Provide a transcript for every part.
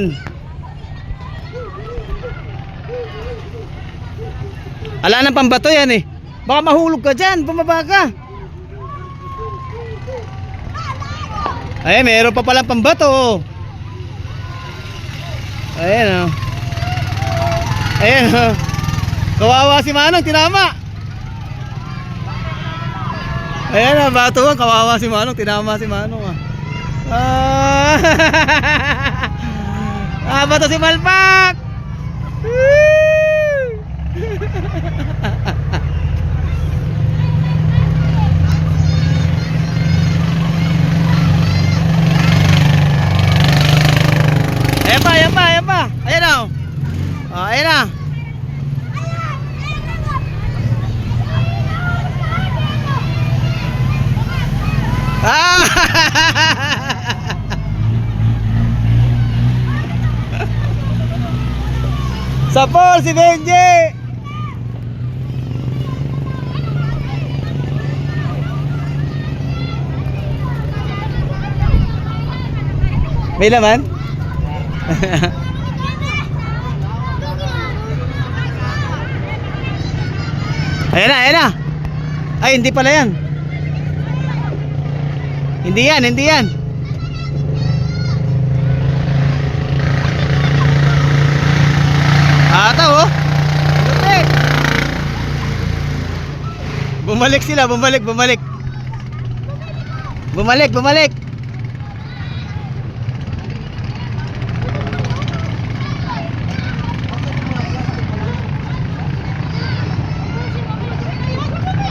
yan. Ala nang pambato yan eh. Baka mahulog ka dyan, bumaba ka. Ay, meron pa palang pambato. Ayan oh. Ayan oh. Kawawa si Manong, tinama. Ayan oh, bato. Kawawa si Manong, tinama si Manong ah. Ah, ah bato si Malpak. Ayan pa, ayan pa, ayan pa. Ayan na. Oh, ayan na. Ah! Sa Paul, si Benji! May laman? ayan na, ayan na. Ay, hindi pala yan. Hindi yan, hindi yan. Ata oh. Lupit. Bumalik sila, bumalik, bumalik. Bumalik, bumalik.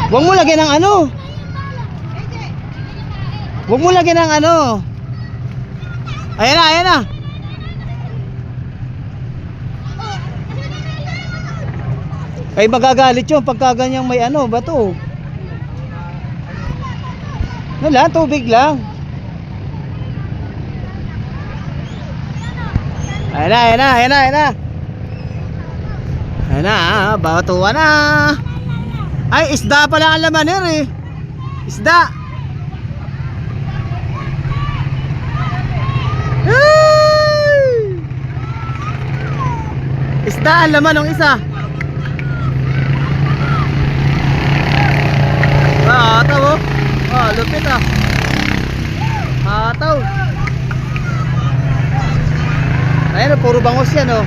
Huwag mo lagyan ng ano. Huwag mo lagyan ng ano. Ayan na, ayan na. Ay magagalit yun pagka ganyang may ano, bato. Wala, tubig lang. Ayan na, ayan na, ayan na, ayan na. Ayan na, batuan na. Ay, isda pala ang laman eh. Isda. Ay! Isda ang laman ng isa. Ah, ataw oh. Lupit ah. Ataw. Ayan oh, puro bangos yan oh.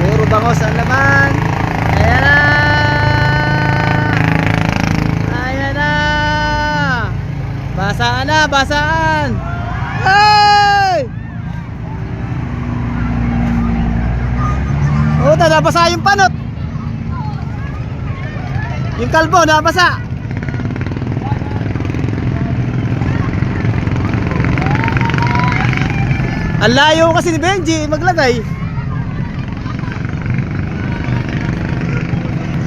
Puro bangos ang laman. Ayan na. Ayan na. Basaan na, basaan. Ay! Oh, nabasa yung panot. Yung kalbo, nabasa. Ang layo kasi ni Benji maglagay.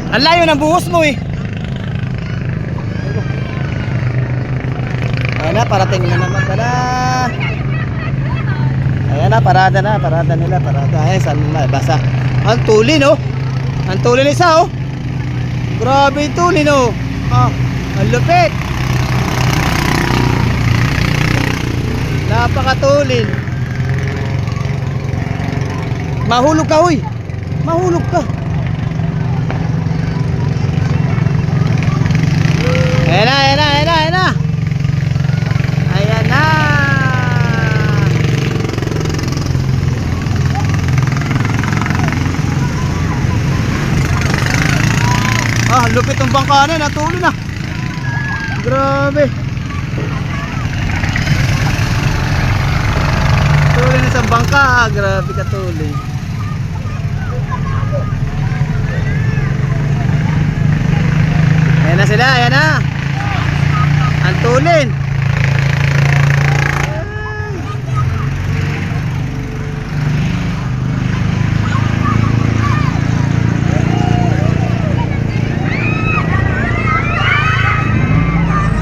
Ang layo ng buhos mo eh. Ayan na, parating na naman pala. Ayan na, parada na, parada nila, parada. Ayan, saan na, basa. Ang tulin oh. Ang tulin isa oh. Grabe yung tulin oh. Ah, ang lupit. Napakatulin. Mahulog ka, uy. Mahulog ka. Ayan na, ayan na, ayan na, ayan na. Ayan na. Ah, lupit ng bangka na, natulo na. Grabe. Tuloy na sa bangka, ah. grabe ka tuloy. Ayan na sila, ayan na. Ang tulin.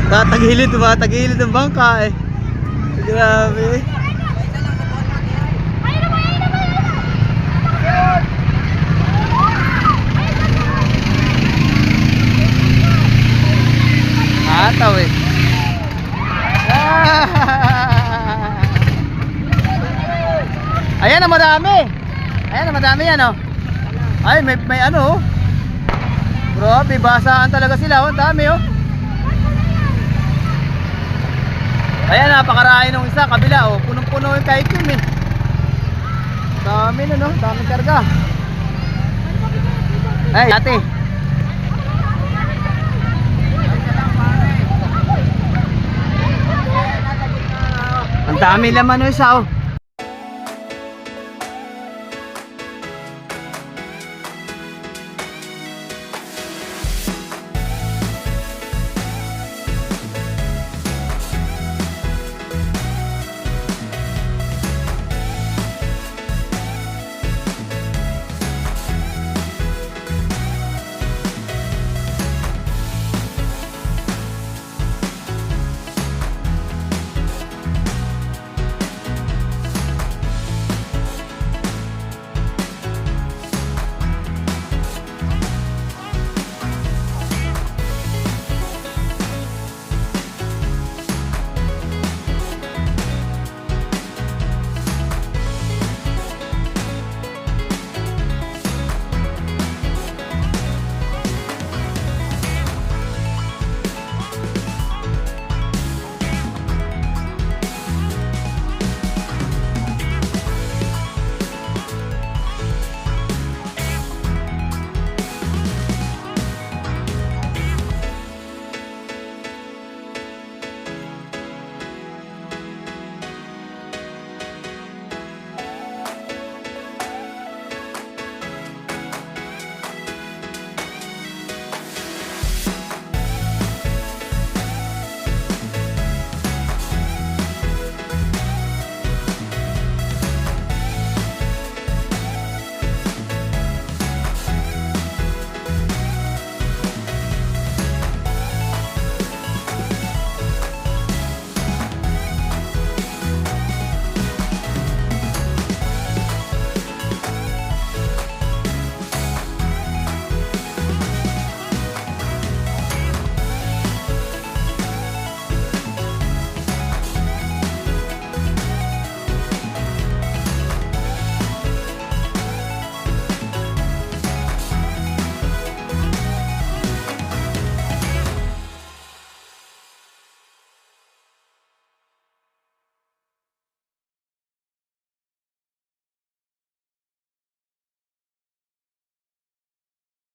Tatagilid, tumatagilid ang bangka eh. Grabe. Ataw eh. Ah! Ayan na madami. Ayan na madami yan oh. Ay may may ano oh. Grabe basaan talaga sila oh. Dami oh. Ayan napakarami nung isa kabila oh. Punong-puno yung kay Kim eh. Dami na no, dami karga. Ay, ate. Dami laman isa oh.